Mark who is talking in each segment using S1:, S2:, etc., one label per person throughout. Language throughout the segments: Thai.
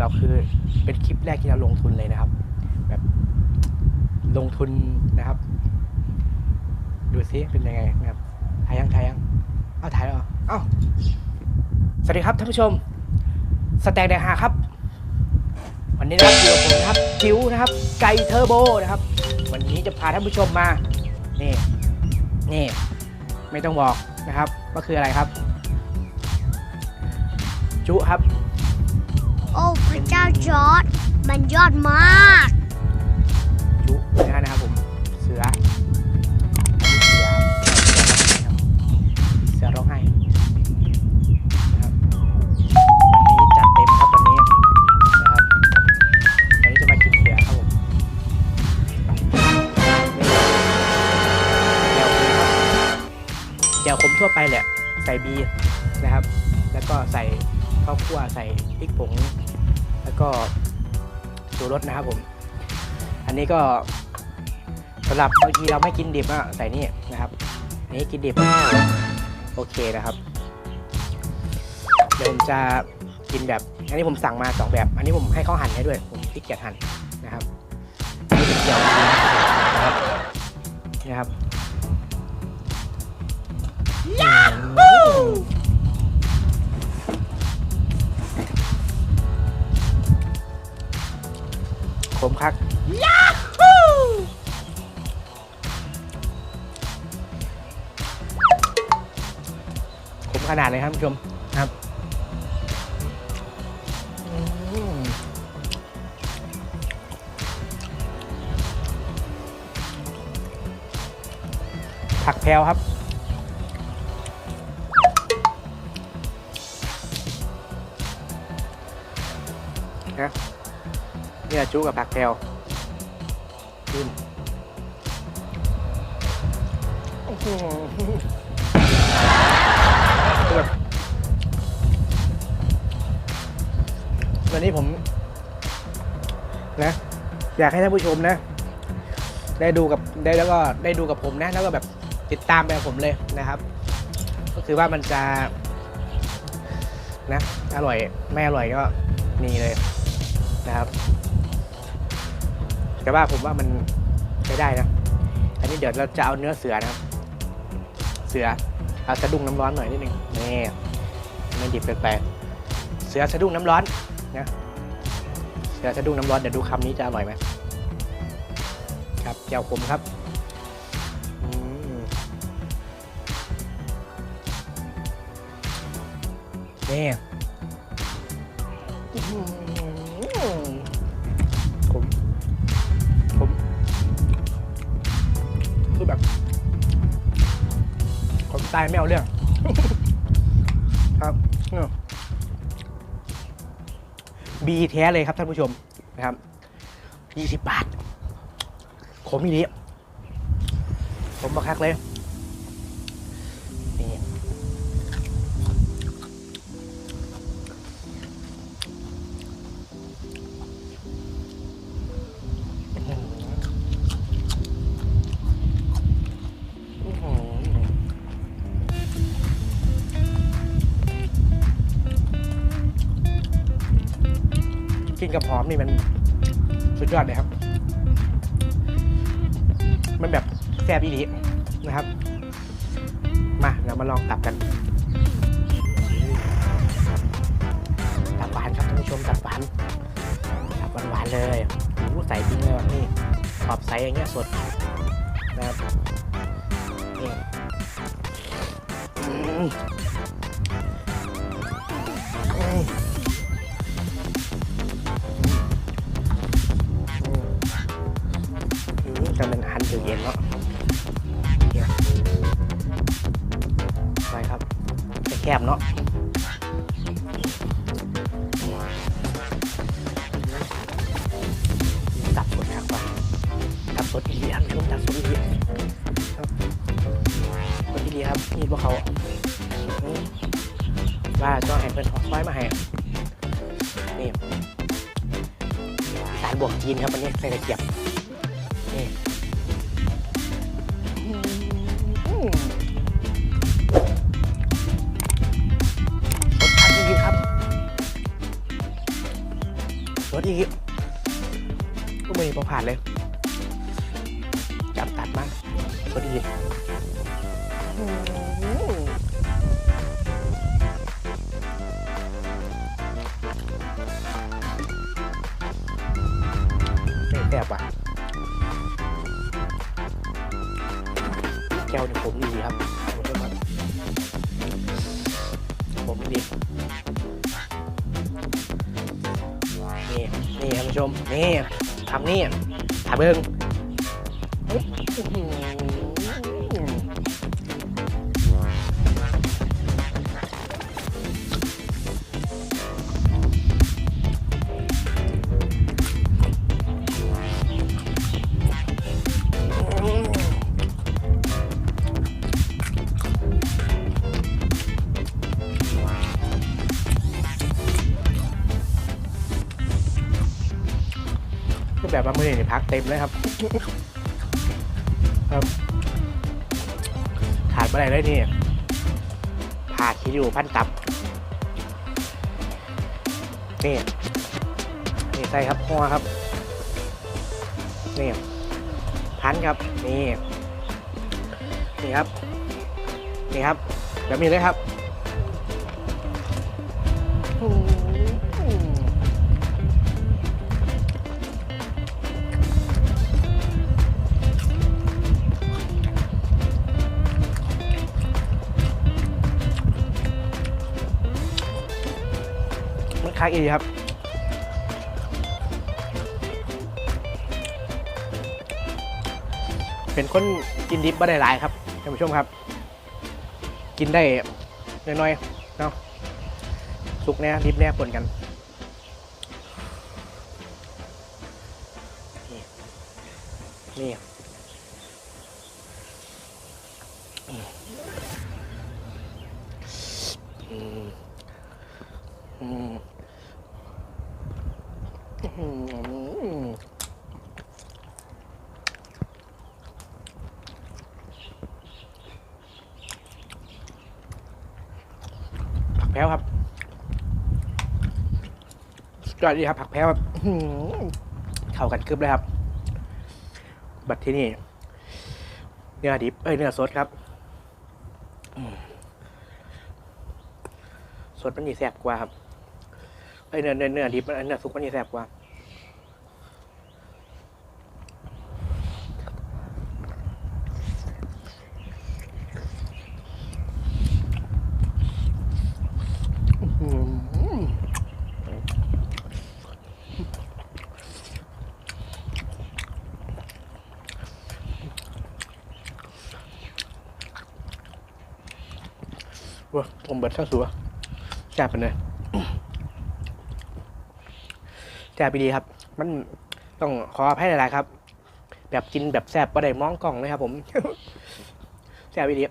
S1: เราคือเป็นคลิปแรกที่เราลงทุนเลยนะครับ แบบลงทุนนะครับ ดูซิเป็นยังไงนะครับถ่ายยังถ่ายยังเอาถ่ายแล้วเหรอเอ้าสวัสดีครับท่านผู้ชมสแต็กแดกหาครับ วันนี้นะครับอยู่กับผมนะครับจิ๋วนะครับ ไก่เทอร์โบนะครับ วันนี้จะพาท่านผู้ชมมานี่นี่ไม่ต้องบอกนะครับว่าคืออะไรครับ จุครับ
S2: โอ้พระเจ้าจอร์ดมันยอดมาก
S1: จุเนื้อนะครับผมเสือเสือเสือร้องไห้นะครับวันนี้จัดเต็มครับวันนี้นะครับวันนี้จะมากินเสือครับผมแจ่วขมครับแจ่วขมทั่วไปแหละใส่บีนะครับ แล้วก็ใส่ ข้าวคั่วใส่พริกผง แล้วก็ชูรสนะครับผม อันนี้ก็สำหรับบางทีเราไม่กินดิบก็ใส่นี่นะครับอันนี้กินดิบโอเคนะครับ เดี๋ยวผมจะกินแบบ อันนี้ผมสั่งมาสองแบบ อันนี้ผมให้เขาหั่นให้ด้วย ผมขี้เกียจหั่นนะครับนี่เป็นเกี๊ยวนะครับ Yahoo! นี่ครับอืมขมคักขมขนาดเลยครับท่านผู้ชมครับอืมผักแพรวครับนะ เนี่ยจุกับผักแพรวขึ้นโอ้โหแบบวันนี้ผม นะ อยากให้ท่านผู้ชมนะ ได้ดูกับได้แล้วก็ได้ดูกับผมนะ แล้วก็แบบติดตามไปกับผมเลยนะครับ ก็คือว่ามันจะ นะ อร่อย ไม่อร่อยก็นี่เลยนะครับ แต่ว่าผมว่ามันใช้ได้นะ อันนี้เดี๋ยวเราจะเอาเนื้อเสือนะครับ เสือเอาสะดุ้งน้ำร้อนหน่อยนิดนึงนี่ไม่ดิบเกินไปเสือสะดุ้งน้ำร้อนนะเสือสะดุ้งน้ำร้อนเดี๋ยวดูคำนี้จะอร่อยไหมครับแจ่วขมครับอืมนี่ ตายไม่เอาเรื่อง ครับบีแท้เลยครับท่านผู้ชมนะครับยี่สิบบาทขมอีนี้ผมมาคักเลย กินกับหอมนี่มันสุดยอดเลยครับ มันแบบแซ่บอีหลีนะครับ มาเรามาลองตับกัน ตับหวานครับท่านผู้ชมตับหวานตับหวานๆเลยอู้ใส่จริงเลยนี่ขอบใสอย่างเงี้ยสดนะครับนี่ พวกเขาว่าจ้องให้เพื่อนเขาซอยมาให้นี่สารบวกจีนครับวันนี้ใส่ตะเกียบนี่รสชาติดีครับผ่านเลยจับตัดมากพอดีอืมไม่ แซ่บว่ะแก้วเนี่ยผมดีครับผมจะมาผมดีนี่นี่ท่านผู้ชมนี่ทำนี่ทำเบิ้ง คือแบบว่ามือนี่พักเต็มเลยครับ ครับ ขาดไปไหนเลยนี่ผ่าคิดอยู่พันตับ นี่ นี่ใส่ครับหัวครับ นี่ พันครับ นี่ นี่ครับ นี่ครับ แบบนี้เลยครับักอีกครับ เป็นคนกินดิบไม่ได้หลายครับท่านผู้ชมครับ กินได้น้อยๆเนาะสุกแน่ดิบแน่ปนกันนี่นี่อืมอืมอืม ผักแพ้วครับสุดย อดดีครับผักแพ้แบบเข้ากันคืบเลยครับ บัดที่นี่เนื้อดิบเอ้ยเนื้อสดครับสดมันมีแซบกว่าครับเอ้ยเนื้อเนื้อเนื้อดิบเนื้อสุกมันมีแซบกว่า อืม ว้าผมเบิดข้าวสัวแซ่บไปเลยแซ่บไปดีครับ มันต้องขออภัยหลายๆครับ แบบกินแบบแซ่บประเดี๋ยวมองกล่องเลยครับผมแซ่บไปดี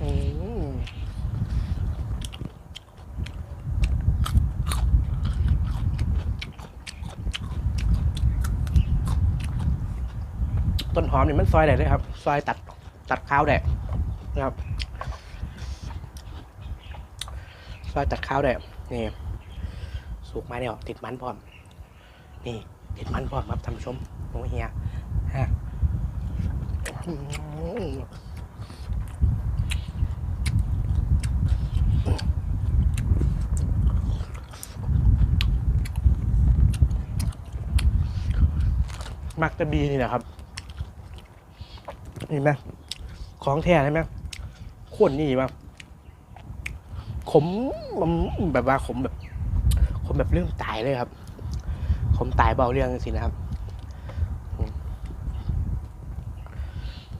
S1: อืม ต้นหอมนี่มันซอยได้เลยครับ ซอยตัดตัดข้าวได้นะครับ ซอยตัดข้าวได้นี่สุกไมาแล้วติดมันพร้อม นี่ ติดมันพร้อมครับท่านผู้ชมโอ้เฮียฮะอืมมักจะบีนี่แหละครับ เห็นไหมของแท้ใช่ไหมข้นนี่ป่ะขมแบบว่าขมแบบขมแบบเรื่องตายเลยครับ ขมตายเบาเรื่องสินะครับ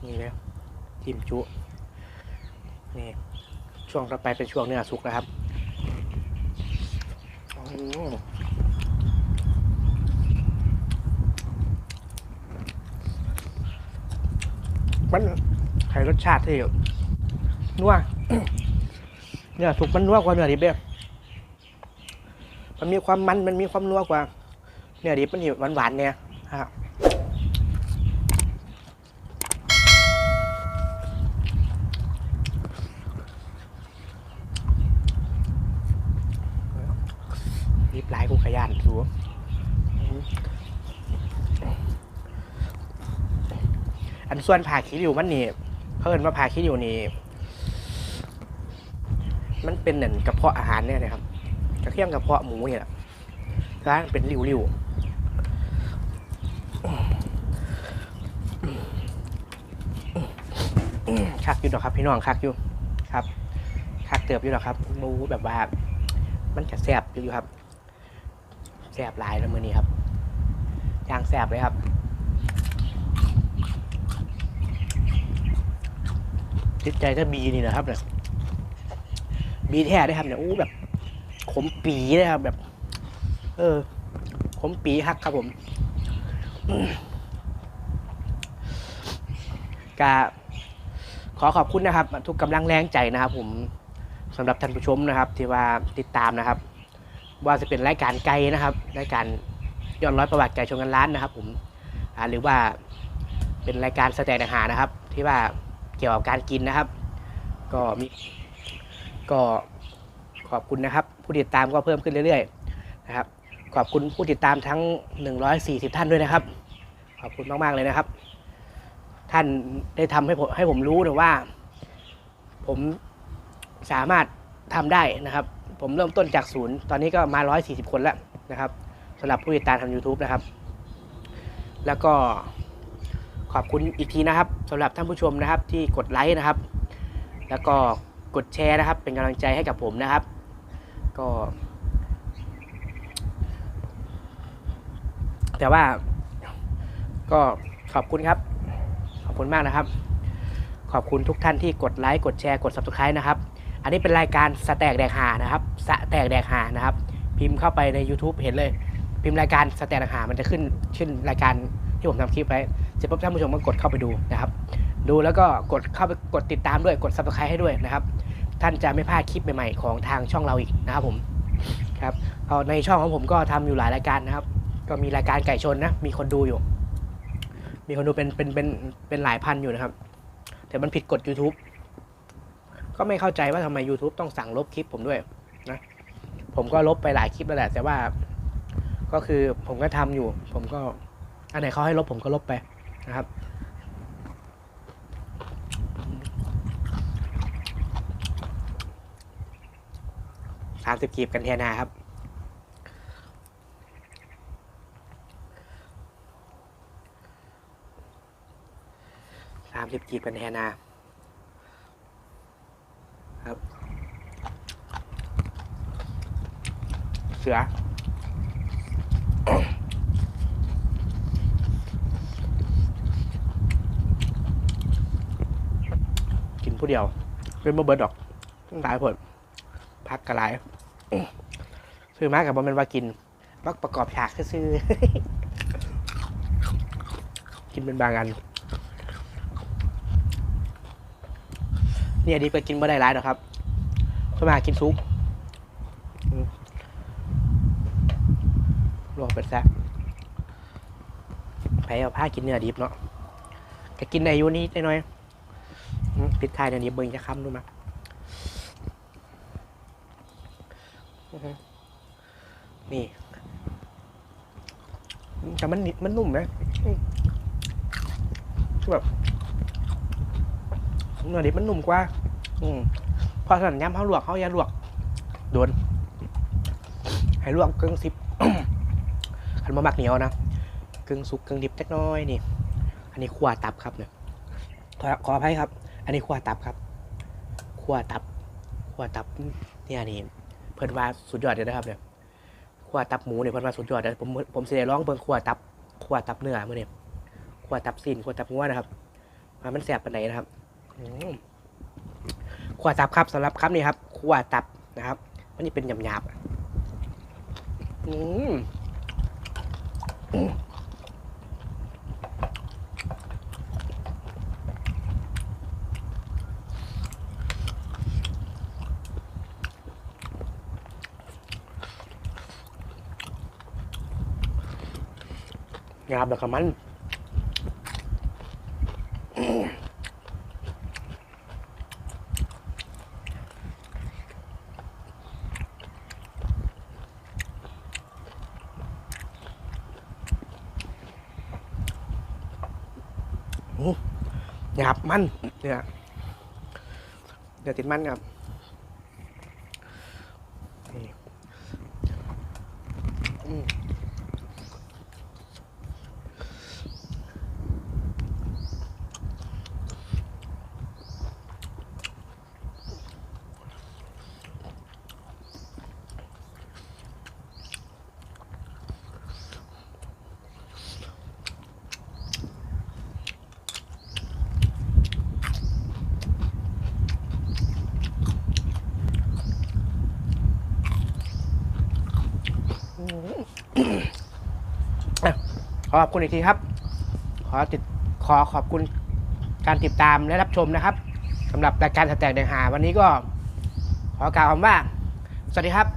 S1: นี่เลยทิมจุนี่ช่วงต่อไปเป็นช่วงเนื้อสุกนะครับ มมันให้รสชาติที่นัวเนื้อสุกมันนัวกว่าเนื้อดิบเด้มันมีความมันมันมีความนัวกว่า เนื้อดิบมันอยู่หวานๆเนี่ยครับ บหลายกูขยันสู อันส่วนผ่าคิริวมันนี่เพิ่นว่าผ่าคิริวนี่มันเป็นเหมือนกระเพาะอาหารเนี่ยนะครับกระเทียมกระเพาะหมูเนี่ยแหละร้านเป็นริ้วๆคักอยู่ดอครับพี่น้องคักอยู่ครับคักเติบอยู่ดอครับหมูแบบว่า มันจะแสบอยู่ครับแสบหลายแล้วมือนี้ครับย่างแสบเลยครับ จิตใจถ้าบีนี่นะครับเนี่ยบีแท้ได้ครับเนี่ยโอ้แบบ ขมปีเลยครับแบบ เออ ขมปีฮักครับผมกาขอขอบคุณนะครับ ทุกกำลังแรงใจนะครับ ผมสำหรับท่านผู้ชมนะครับ ที่ว่าติดตามนะครับ ว่าจะเป็นรายการไกลนะครับรายการย้อนร้อยประวัติไก่ชนกันล้านนะครับ ผมหรือว่าเป็นรายการสแตนอาหารนะครับ ที่ว่า เกี่ยวกับการกินนะครับ ก็มีก็ขอบคุณนะครับ ผู้ติดตามก็เพิ่มขึ้นเรื่อยๆนะครับ ขอบคุณผู้ติดตามทั้ง 140 ท่านด้วยนะครับ ขอบคุณมากๆเลยนะครับ ท่านได้ทำให้ผมให้ผมรู้นะว่า ผมสามารถทำได้นะครับ ผมเริ่มต้นจากศูนย์ตอนนี้ก็มา 140 คนแล้วนะครับสำหรับผู้ติดตามทาง YouTube นะครับ แล้วก็ ขอบคุณอีกทีนะครับสำหรับท่านผู้ชมนะครับที่กดไลค์นะครับ แล้วก็กดแชร์นะครับ เป็นกำลังใจให้กับผมนะครับ ก็ แต่ว่าก็ขอบคุณครับ ขอบคุณมากนะครับ ขอบคุณทุกท่านที่กดไลค์กดแชร์กด subscribe นะครับ อันนี้เป็นรายการสแต็กแดกหานะครับสแต็กแดกหานะครับ พิมพ์เข้าไปใน YouTube เห็นเลย พิมพ์รายการสแต็กแดกหามันจะขึ้นชื่อรายการที่ผมทำคลิปไว้ เสร็จปุ๊บท่านผู้ชมก็กดเข้าไปดูนะครับ ดูแล้วก็กดเข้าไปกดติดตามด้วยกด subscribe ให้ด้วยนะครับ ท่านจะไม่พลาดคลิปใหม่ๆของทางช่องเราอีกนะครับผมครับเอในช่องของผมก็ทำอยู่หลายรายการนะครับ ก็มีรายการไก่ชนนะมีคนดูอยู่ มีคนดูเป็นเป็นเป็นเป็นหลายพันอยู่นะครับ แต่มันผิดกฎ YouTube ก็ไม่เข้าใจว่าทำไม YouTube ต้องสั่งลบคลิปผมด้วยนะผมก็ลบไปหลายคลิปแล้วแหละแต่ว่า ก็คือผมก็ทำอยู่ ผมก็อันไหนเขาให้ลบผมก็ลบไป นะครับสามสิบกีบกันเทนาครับ สามสิบกีบกันแทนาครับ เสือ ผู้เดียว เป็นบ่เบิร์ดดอกต้องหลายผลพักกระไรซื้อมากับบอมันว่ากินมักประกอบฉากซื้อกินเป็นบางอันเนี่ยดีไปกินบ่ได้ร้ายหรอกครับสมากินซุปอืมลวกเป็นแซ่บไปเอาผ้ากินเนื้อดิบเนาะก็กินในยูนี้ได้หน่อย ปิดท้ายเนื้อดิบเบิ่งจะค้ำดูมาอื้อหือนี่แต่มันมันนุ่มนะอืมคือแบบเนื้อดิบมันนุ่มกว่า อืมพอสั่นย้ำเขาลวกเขาอย่าลวกโดนให้ลวกกึ่งสิบขันมาหมักเหนียวนะกึ่งสุกกึ่งดิบจักน้อยนี่ อันนี้ขั่วตับครับเนี่ยขอขออภัยครับ อันนี้ขั่วตับครับขั่วตับขั่วตับเนี่ยนี่เพิ่นว่าสุดยอดเลยนะครับเนี่ยขั่วตับหมูเนี่ยเพิ่นว่าสุดยอดเลยผมผมเสียร้องเบิ่งขั่วตับขั่วตับเนื้อมื่อเนี่ยขั่วตับสิ้นขั่วตับงัวนะครับว่ามันแสบปานไหนนะครับอืมขวาตับครับสำหรับครับนี่ครับขวาตับนะครับ มันจะเป็นหยาบๆอะอืม งาบแล้วก็มันโหยาบมันเนี่ยเดี๋ยวติดมันครับ อขอบคุณอีกทีครับ ขอติดขอขอบคุณการติดตามและรับชมนะครับสำหรับรายการสแต็กแดงหา วันนี้ก็ขอกล่าวคำว่า สวัสดีครับ